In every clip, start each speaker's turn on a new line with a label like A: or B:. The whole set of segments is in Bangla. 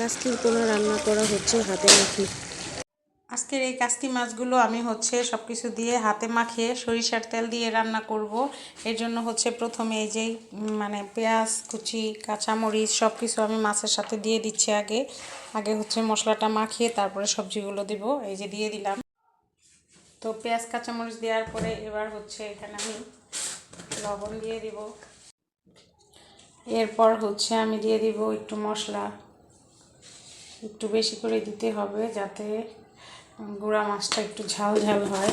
A: কাস্কির পোনা রান্না করা হচ্ছে হাতে মাখি।
B: আজকের এই কাস্তি মাছগুলো আমি হচ্ছে সব কিছু দিয়ে হাতে মাখিয়ে সরিষার তেল দিয়ে রান্না করব। এর জন্য হচ্ছে প্রথমে এই যে মানে পেঁয়াজ, কুচি, কাঁচামরিচ সব কিছু আমি মাছের সাথে দিয়ে দিচ্ছি আগে। আগে হচ্ছে মশলাটা মাখিয়ে তারপরে সবজিগুলো দিব, এই যে দিয়ে দিলাম। তো পেঁয়াজ, কাঁচামরিচ দেওয়ার পরে এবার হচ্ছে এখানে আমি লবণ দিয়ে দিব। এরপর হচ্ছে আমি দিয়ে দিব একটু মশলা। একটু বেশি করে দিতে হবে যাতে গুঁড়া মাছটা একটু ঝাল ঝাল হয়।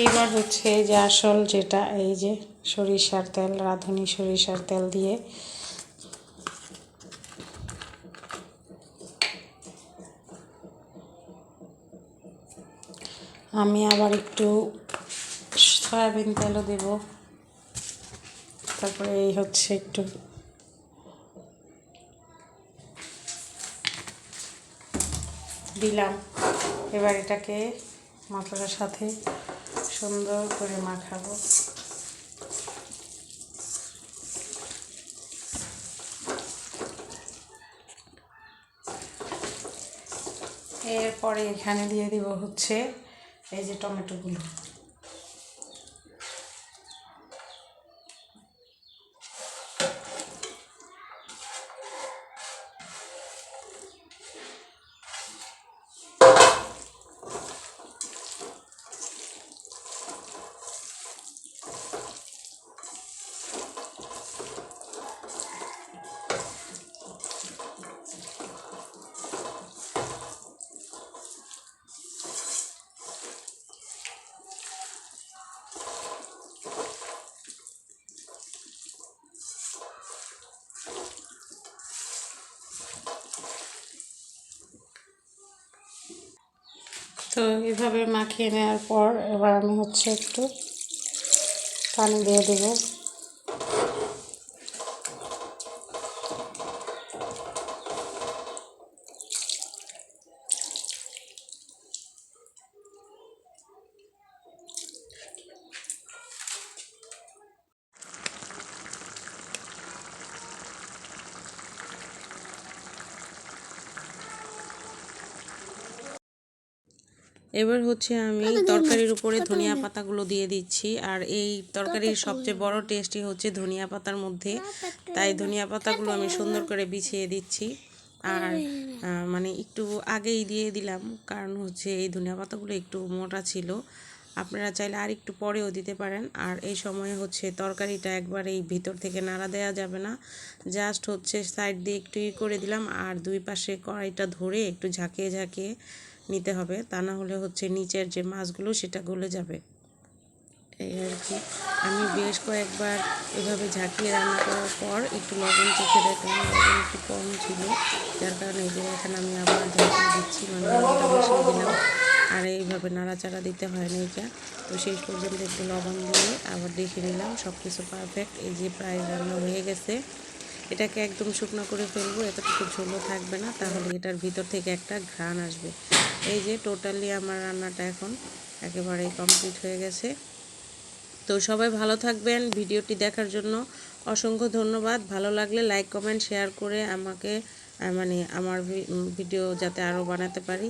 B: এইবার হচ্ছে যে আসল যেটা, এই যে সরিষার তেল, রাঁধুনি সরিষার তেল দিয়ে আমি আবার একটু সয়াবিন তেলও দেব। তারপরে এই হচ্ছে একটু দিলাম। এবার এটাকে মশলার সাথে সুন্দর করে মাখাবো। এরপরে এখানে দিয়ে দিব হচ্ছে এই যে টমেটোগুলো। তো এভাবে মাখিয়ে নেওয়ার পর এবার আমি হচ্ছে একটু পানি দিয়ে দেবো।
A: এবার হচ্ছে আমি তরকারির উপরে ধনিয়া পাতাগুলো দিয়ে দিচ্ছি। আর এই তরকারির সবচেয়ে বড় টেস্টই হচ্ছে ধনিয়া পাতার মধ্যে। তাই ধনিয়া পাতাগুলো আমি সুন্দর করে বিছিয়ে দিচ্ছি। আর মানে একটু আগেই দিয়ে দিলাম। কারণ হচ্ছে এই ধনিয়া পাতাগুলো একটু মোটা ছিল। আপনারা চাইলে আর একটু পরেও দিতে পারেন। আর এই সময়ে হচ্ছে তরকারিটা একবার এই ভিতর থেকে নাড়া দেওয়া যাবে না। জাস্ট হচ্ছে সাইড দিয়ে একটু ই করে দিলাম। আর দুই পাশে কড়াইটা ধরে একটু ঝাঁকিয়ে ঝাঁকিয়ে নিতে হবে। তা না হলে হচ্ছে নিচের যে মাছগুলো সেটা গলে যাবে। এই আর কি। আমি বেশ কয়েকবার এভাবে ঝাঁকিয়ে রান্না করার পর একটু লবণ চেখে দেখলাম, লবণ একটু কম ছিল। যার কারণে এই যে এখানে আমি আবার ঝাঁকিয়ে দিচ্ছি মানে বসিয়ে দিলাম। আর এইভাবে নাড়াচাড়া দিতে হয় না এটা। তো শেষ পর্যন্ত একটু লবণ দিয়ে আবার দেখে নিলাম সব কিছু পারফেক্ট এই যে প্রায় রান্না হয়ে গেছে। এটাকে একদম শুকনো করে ফেলব, এতটুকু ঝোলও থাকবে না, তাহলে এটার ভিতর থেকে একটা ঘ্রাণ আসবে। এই যে টোটালি আমার রান্নাটা এখন একেবারেই কমপ্লিট হয়ে গেছে। তো সবাই ভালো থাকবেন, ভিডিওটি দেখার জন্য অসংখ্য ধন্যবাদ। ভালো লাগলে লাইক, কমেন্ট, শেয়ার করে আমাকে মানে আমার ভিডিও যাতে আরও বানাতে পারি।